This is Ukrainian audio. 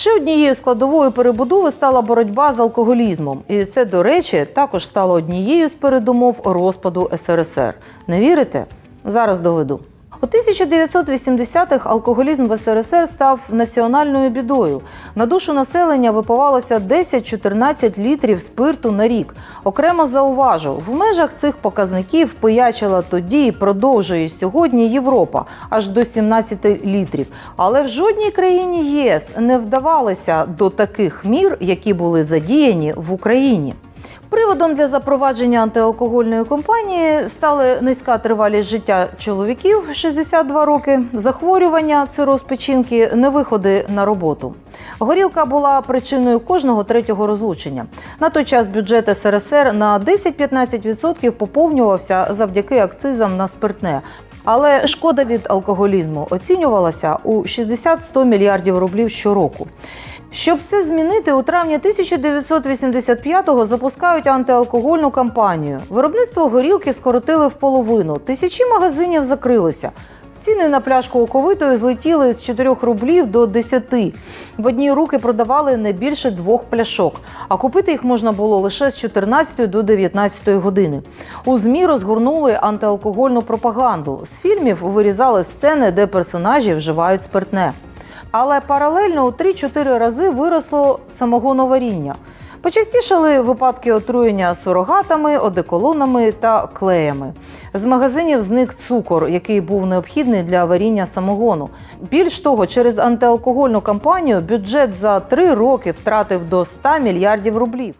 Ще однією складовою перебудови стала боротьба з алкоголізмом, і це, до речі, також стало однією з передумов розпаду СРСР. Не вірите? Зараз доведу. У 1980-х алкоголізм в СРСР став національною бідою. На душу населення випивалося 10-14 літрів спирту на рік. Окремо зауважу, в межах цих показників пиячила тоді і продовжує сьогодні Європа аж до 17 літрів. Але в жодній країні ЄС не вдавалося до таких мір, які були задіяні в Україні. Приводом для запровадження антиалкогольної кампанії стали низька тривалість життя чоловіків 62 роки, захворювання, цироз печінки, невиходи на роботу. Горілка була причиною кожного третього розлучення. На той час бюджет СРСР на 10-15% поповнювався завдяки акцизам на спиртне. Але шкода від алкоголізму оцінювалася у 60-100 мільярдів рублів щороку. Щоб це змінити, у травні 1985-го запускають антиалкогольну кампанію. Виробництво горілки скоротили в половину. Тисячі магазинів закрилися. Ціни на пляшку оковитої злетіли з 4 рублів до 10. В одні руки продавали не більше двох пляшок, а купити їх можна було лише з 14 до 19 години. У ЗМІ розгорнули антиалкогольну пропаганду. З фільмів вирізали сцени, де персонажі вживають спиртне. Але паралельно у 3-4 рази виросло самогоноваріння. Почастішали випадки отруєння сурогатами, одеколонами та клеями. З магазинів зник цукор, який був необхідний для варіння самогону. Більш того, через антиалкогольну кампанію бюджет за три роки втратив до 100 мільярдів рублів.